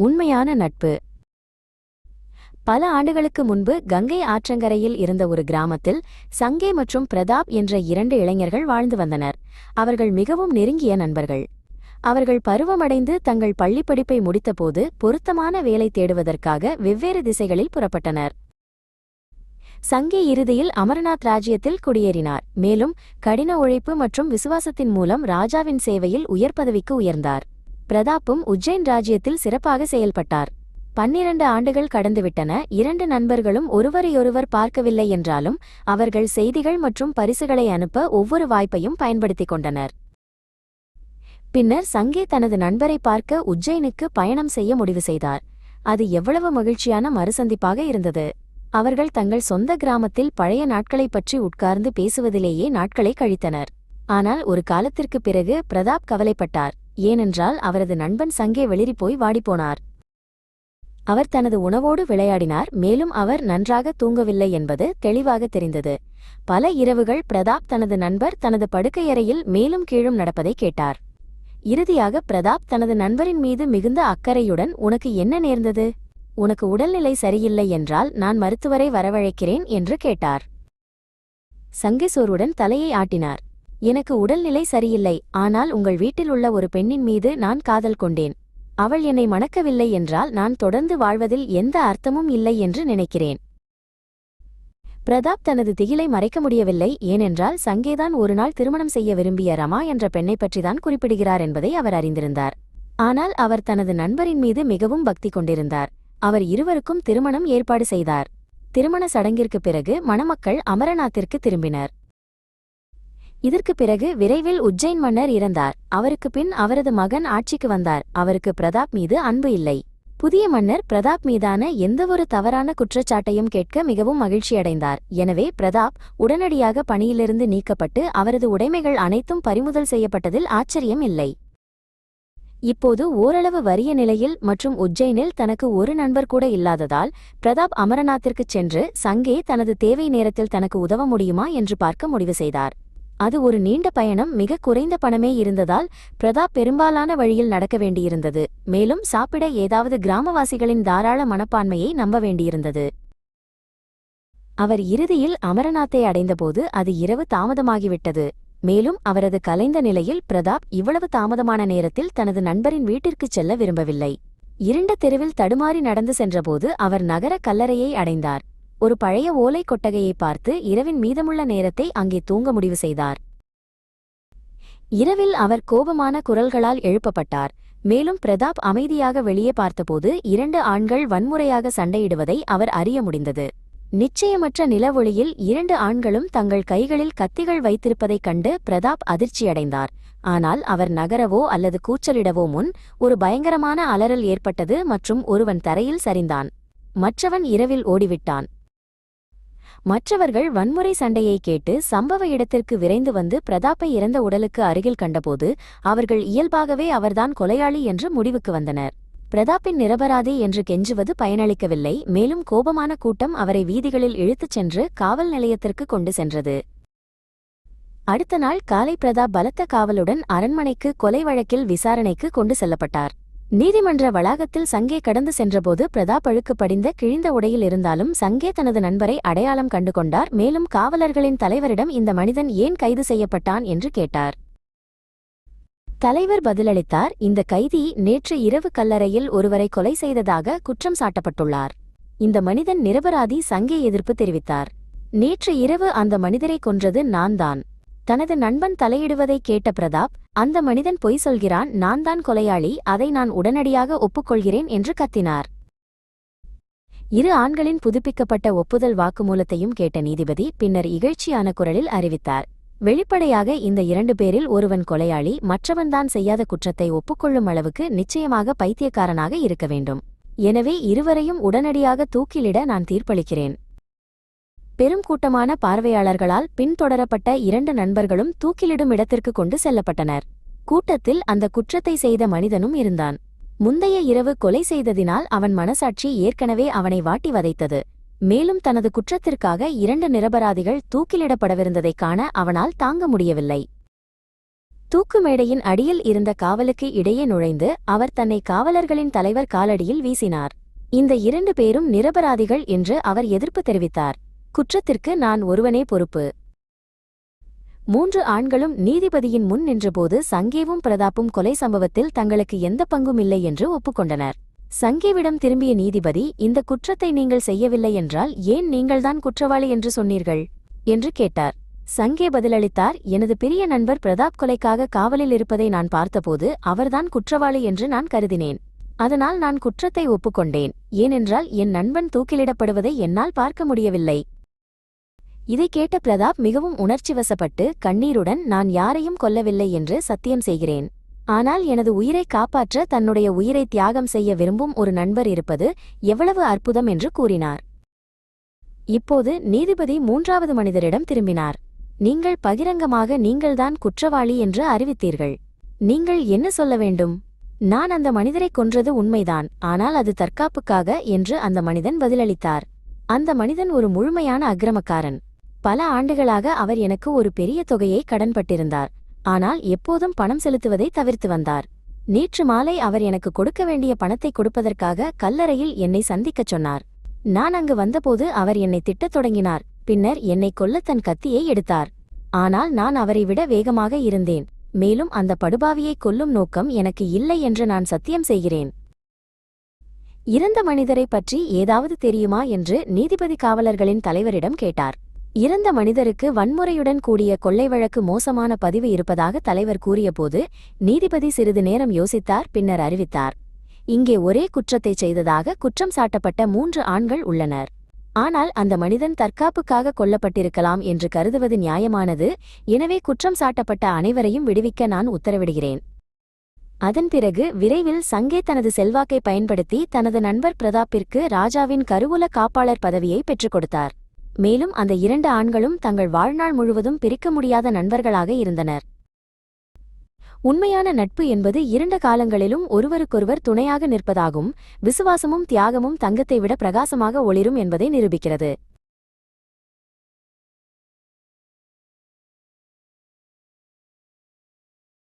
உண்மையான நட்பு. பல ஆண்டுகளுக்கு முன்பு கங்கை ஆற்றங்கரையில் இருந்த ஒரு கிராமத்தில் சங்கே மற்றும் பிரதாப் என்ற இரண்டு இளைஞர்கள் வாழ்ந்து வந்தனர். அவர்கள் மிகவும் நெருங்கிய நண்பர்கள். அவர்கள் பருவமடைந்து தங்கள் பள்ளிப் படிப்பை முடித்தபோது பொருத்தமான வேலை தேடுவதற்காக வெவ்வேறு திசைகளில் புறப்பட்டனர். சங்கே இறுதியில் அமர்நாத் ராஜ்யத்தில் குடியேறினார். மேலும் கடின உழைப்பு மற்றும் விசுவாசத்தின் மூலம் ராஜாவின் சேவையில் உயர் பதவிக்கு உயர்ந்தார். பிரதாப்பும் உஜ்ஜைன் ராஜ்யத்தில் சிறப்பாக செயல்பட்டார். பன்னிரண்டு ஆண்டுகள் கடந்துவிட்டன. இரண்டு நண்பர்களும் ஒருவரையொருவர் பார்க்கவில்லை என்றாலும் அவர்கள் செய்திகள் மற்றும் பரிசுகளை அனுப்ப ஒவ்வொரு வாய்ப்பையும் பயன்படுத்திக் கொண்டனர். பின்னர் சங்கே தனது நண்பரை பார்க்க உஜ்ஜைனுக்கு பயணம் செய்ய முடிவு செய்தார். அது எவ்வளவு மகிழ்ச்சியான மறுசந்திப்பாக இருந்தது. அவர்கள் தங்கள் சொந்த கிராமத்தில் பழைய நாட்களைப் பற்றி உட்கார்ந்து பேசுவதிலேயே நாட்களை கழித்தனர். ஆனால் ஒரு காலத்திற்குப் பிறகு பிரதாப் கவலைப்பட்டார். ஏனென்றால் அவரது நண்பன் சங்கே வெளிரிப்போய் வாடிப்போனார். அவர் தனது உணவோடு விளையாடினார் மேலும் அவர் நன்றாக தூங்கவில்லை என்பது தெளிவாக தெரிந்தது. பல இரவுகள் பிரதாப் தனது நண்பர் தனது படுக்கையறையில் மேலும் கீழும் நடப்பதை கேட்டார். இறுதியாக பிரதாப் தனது நண்பரின் மீது மிகுந்த அக்கறையுடன் உனக்கு என்ன நேர்ந்தது? உனக்கு உடல்நிலை சரியில்லை என்றால் நான் மருத்துவரை வரவழைக்கிறேன் என்று கேட்டார். சங்கேசோருடன் தலையை ஆட்டினார். எனக்கு உடல்நிலை சரியில்லை ஆனால் உங்கள் வீட்டில் உள்ள ஒரு பெண்ணின் மீது நான் காதல் கொண்டேன். அவள் என்னை மணக்கவில்லை என்றால் நான் தொடர்ந்து வாழ்வதில் எந்த அர்த்தமும் இல்லை என்று நினைக்கிறேன். பிரதாப் தனது திகிலை மறைக்க முடியவில்லை ஏனென்றால் சங்கேதான் ஒருநாள் திருமணம் செய்ய விரும்பிய ரமா என்ற பெண்ணைப் பற்றிதான் குறிப்பிடுகிறார் என்பதை அவர் அறிந்திருந்தார். ஆனால் அவர் தனது நண்பரின் மீது மிகவும் பக்தி கொண்டிருந்தார். அவர் இருவருக்கும் திருமணம் ஏற்பாடு செய்தார். திருமண சடங்கிற்குப் பிறகு மணமக்கள் அமரநாத்திற்கு திரும்பினர். இதற்கு பிறகு விரைவில் உஜ்ஜைன் மன்னர் இறந்தார். அவருக்கு பின் அவரது மகன் ஆட்சிக்கு வந்தார். அவருக்கு பிரதாப் மீது அன்பு இல்லை. புதிய மன்னர் பிரதாப் மீதான எந்தவொரு தவறான குற்றச்சாட்டையும் கேட்க மிகவும் மகிழ்ச்சியடைந்தார் எனவே பிரதாப் உடனடியாக பணியிலிருந்து நீக்கப்பட்டு அவரது உடைமைகள் அனைத்தும் பறிமுதல் செய்யப்பட்டதில் ஆச்சரியம் இல்லை. இப்போது ஓரளவு வறிய நிலையில் மற்றும் உஜ்ஜைனில் தனக்கு ஒரு நண்பர் கூட இல்லாததால் பிரதாப் அமரநாத்திற்குச் சென்று சங்கே தனது தேவை நேரத்தில் தனக்கு உதவ முடியுமா என்று பார்க்க முடிவு செய்தார். அது ஒரு நீண்ட பயணம் மிக குறைந்த பணமே இருந்ததால் பிரதாப் பெரும்பாலான வழியில் நடக்க வேண்டியிருந்தது. மேலும் சாப்பிட ஏதாவது கிராமவாசிகளின் தாராள மனப்பான்மையை நம்ப வேண்டியிருந்தது. அவர் இறுதியில் அமரநாத்தை அடைந்தபோது அது இரவு தாமதமாகிவிட்டது. மேலும் அவரது கலைந்த நிலையில் பிரதாப் இவ்வளவு தாமதமான நேரத்தில் தனது நண்பரின் வீட்டிற்குச் செல்ல விரும்பவில்லை. இருண்ட தெருவில் தடுமாறி நடந்து சென்றபோது அவர் நகர கல்லறையை அடைந்தார். ஒரு பழைய ஓலை கொட்டகையை பார்த்து இரவின் மீதமுள்ள நேரத்தை அங்கே தூங்க முடிவு செய்தார். இரவில் அவர் கோபமான குரல்களால் எழுப்பப்பட்டார். மேலும் பிரதாப் அமைதியாக வெளியே பார்த்தபோது இரண்டு ஆண்கள் வன்முறையாக சண்டையிடுவதை அவர் அறிய முடிந்தது. நிச்சயமற்ற நிலவொளியில் இரண்டு ஆண்களும் தங்கள் கைகளில் கத்திகள் வைத்திருப்பதைக் கண்டு பிரதாப் அதிர்ச்சியடைந்தார். ஆனால் அவர் நகரவோ அல்லது கூச்சலிடவோ முன் ஒரு பயங்கரமான அலறல் ஏற்பட்டது மற்றும் ஒருவன் தரையில் சரிந்தான். மற்றவன் இரவில் ஓடிவிட்டான். மற்றவர்கள் வன்முறை சண்டையை கேட்டு சம்பவ இடத்திற்கு விரைந்து வந்து பிரதாப்பை இறந்த உடலுக்கு அருகில் கண்டபோது அவர்கள் இயல்பாகவே அவர்தான் கொலையாளி என்று முடிவுக்கு வந்தனர். பிரதாப்பின் நிரபராதி என்று கெஞ்சுவது பயனளிக்கவில்லை. மேலும் கோபமான கூட்டம் அவரை வீதிகளில் இழுத்துச் சென்று காவல் நிலையத்திற்கு கொண்டு சென்றது. அடுத்த நாள் காலை பிரதாப் பலத்த காவலுடன் அரண்மனைக்கு கொலை வழக்கில் விசாரணைக்கு கொண்டு செல்லப்பட்டார். நீதிமன்ற வளாகத்தில் சங்கே கடந்து சென்றபோது பிரதாப் அழுக்கு படிந்த கிழிந்த உடையில் இருந்தாலும் சங்கே தனது நண்பரை அடையாளம் கண்டு கொண்டார். மேலும் காவலர்களின் தலைவரிடம் இந்த மனிதன் ஏன் கைது செய்யப்பட்டான் என்று கேட்டார். தலைவர் பதிலளித்தார். இந்த கைதி நேற்று இரவு கல்லறையில் ஒருவரை கொலை செய்ததாக குற்றம் சாட்டப்பட்டுள்ளார். இந்த மனிதன் நிரபராதி சங்கே எதிர்ப்பு தெரிவித்தார். நேற்று இரவு அந்த மனிதரை கொன்றது நான்தான் தனது நண்பன் தலையிடுவதை கேட்ட பிரதாப் அந்த மனிதன் பொய் சொல்கிறான் நான் தான் கொலையாளி அதை நான் உடனடியாக ஒப்புக்கொள்கிறேன் என்று கத்தினார். இரு ஆண்களின் புதுப்பிக்கப்பட்ட ஒப்புதல் வாக்குமூலத்தையும் கேட்ட நீதிபதி பின்னர் இகழ்ச்சியான குரலில் அறிவித்தார். வெளிப்படையாக இந்த இரண்டு பேரில் ஒருவன் கொலையாளி மற்றவன்தான் செய்யாத குற்றத்தை ஒப்புக்கொள்ளும் அளவுக்கு நிச்சயமாக பைத்தியக்காரனாக இருக்க வேண்டும். எனவே இருவரையும் உடனடியாக தூக்கிலிட நான் தீர்ப்பளிக்கிறேன். பெரும் கூட்டமான பார்வையாளர்களால் பின்தொடரப்பட்ட இரண்டு நண்பர்களும் தூக்கிலிடும் இடத்திற்கு கொண்டு செல்லப்பட்டனர். கூட்டத்தில் அந்த குற்றத்தை செய்த மனிதனும் இருந்தான். முந்தைய இரவு கொலை செய்ததினால் அவன் மனசாட்சி ஏற்கனவே அவனை வாட்டி வதைத்தது. மேலும் தனது குற்றத்திற்காக இரண்டு நிரபராதிகள் தூக்கிலிடப்படவிருந்ததைக் காண அவனால் தாங்க முடியவில்லை. தூக்கு மேடையின் அடியில் இருந்த காவலுக்கு இடையே நுழைந்து அவர் தன்னை காவலர்களின் தலைவர் காலடியில் வீசினார். இந்த இரண்டு பேரும் நிரபராதிகள் என்று அவர் எதிர்ப்பு தெரிவித்தார். குற்றத்திற்கு நான் ஒருவனே பொறுப்பு. மூன்று ஆண்களும் நீதிபதியின் முன் நின்றபோது சங்கேவும் பிரதாப்பும் கொலை சம்பவத்தில் தங்களுக்கு எந்த பங்கும் இல்லை என்று ஒப்புக்கொண்டனர். சங்கேவிடம் திரும்பிய நீதிபதி இந்த குற்றத்தை நீங்கள் செய்யவில்லை என்றால் ஏன் நீங்கள்தான் குற்றவாளி என்று சொன்னீர்கள்? என்று கேட்டார். சங்கே பதிலளித்தார் எனது பெரிய நண்பர் பிரதாப் கொலைக்காக காவலில் இருப்பதை நான் பார்த்தபோது அவர்தான் குற்றவாளி என்று நான் கருதினேன். அதனால் நான் குற்றத்தை ஒப்புக்கொண்டேன். ஏனென்றால் என் நண்பன் தூக்கிலிடப்படுவதை என்னால் பார்க்க முடியவில்லை. இதை கேட்ட பிரதாப் மிகவும் உணர்ச்சிவசப்பட்டு கண்ணீருடன் நான் யாரையும் கொல்லவில்லை என்று சத்தியம் செய்கிறேன். ஆனால் எனது உயிரை காப்பாற்ற தன்னுடைய உயிரை தியாகம் செய்ய விரும்பும் ஒரு நண்பர் இருப்பது எவ்வளவு அற்புதம் என்று கூறினார். இப்போது நீதிபதி மூன்றாவது மனிதரிடம் திரும்பினார். நீங்கள் பகிரங்கமாக நீங்கள்தான் குற்றவாளி என்று அறிவித்தீர்கள். நீங்கள் என்ன சொல்ல வேண்டும்? நான் அந்த மனிதரை கொன்றது உண்மைதான். ஆனால் அது தற்காப்புக்காக என்று அந்த மனிதன் பதிலளித்தார். அந்த மனிதன் ஒரு முழுமையான அக்கிரமக்காரன். பல ஆண்டுகளாக அவர் எனக்கு ஒரு பெரிய தொகையை கடன்பட்டிருந்தார். ஆனால் எப்போதும் பணம் செலுத்துவதை தவிர்த்து வந்தார். நேற்று மாலை அவர் எனக்கு கொடுக்க வேண்டிய பணத்தை கொடுப்பதற்காக கல்லறையில் என்னை சந்திக்கச் சொன்னார். நான் அங்கு வந்தபோது அவர் என்னை திட்டத் தொடங்கினார் பின்னர் என்னை கொல்ல தன் கத்தியை எடுத்தார். ஆனால் நான் அவரை விட வேகமாக இருந்தேன். மேலும் அந்த படுபாவியை கொல்லும் நோக்கம் எனக்கு இல்லை என்று நான் சத்தியம் செய்கிறேன். இறந்த மனிதரை பற்றி ஏதாவது தெரியுமா? என்று நீதிபதி காவலர்களின் தலைவரிடம் கேட்டார். இறந்த மனிதருக்கு வன்முறையுடன் கூடிய கொள்ளை வழக்கு மோசமான பதிவு இருப்பதாக தலைவர் கூறியபோது நீதிபதி சிறிது நேரம் யோசித்தார் பின்னர் அறிவித்தார். இங்கே ஒரே குற்றத்தைச் செய்ததாக குற்றம் சாட்டப்பட்ட மூன்று ஆண்கள் உள்ளனர். ஆனால் அந்த மனிதன் தற்காப்புக்காக கொல்லப்பட்டிருக்கலாம் என்று கருதுவது நியாயமானது. எனவே குற்றம் சாட்டப்பட்ட அனைவரையும் விடுவிக்க நான் உத்தரவிடுகிறேன். அதன் பிறகு விரைவில் சங்கே தனது செல்வாக்கை பயன்படுத்தி தனது நண்பர் பிரதாப்பிற்கு ராஜாவின் கருவூல காப்பாளர் பதவியை பெற்றுக் கொடுத்தார். மேலும் அந்த இரண்டு ஆண்களும் தங்கள் வாழ்நாள் முழுவதும் பிரிக்க முடியாத நண்பர்களாக இருந்தனர். உண்மையான நட்பு என்பது இரண்ட காலங்களிலும் ஒருவருக்கொருவர் துணையாக நிற்பதாகும் விசுவாசமும் தியாகமும் தங்கத்தை விட பிரகாசமாக ஒளிரும் என்பதை நிரூபிக்கிறது.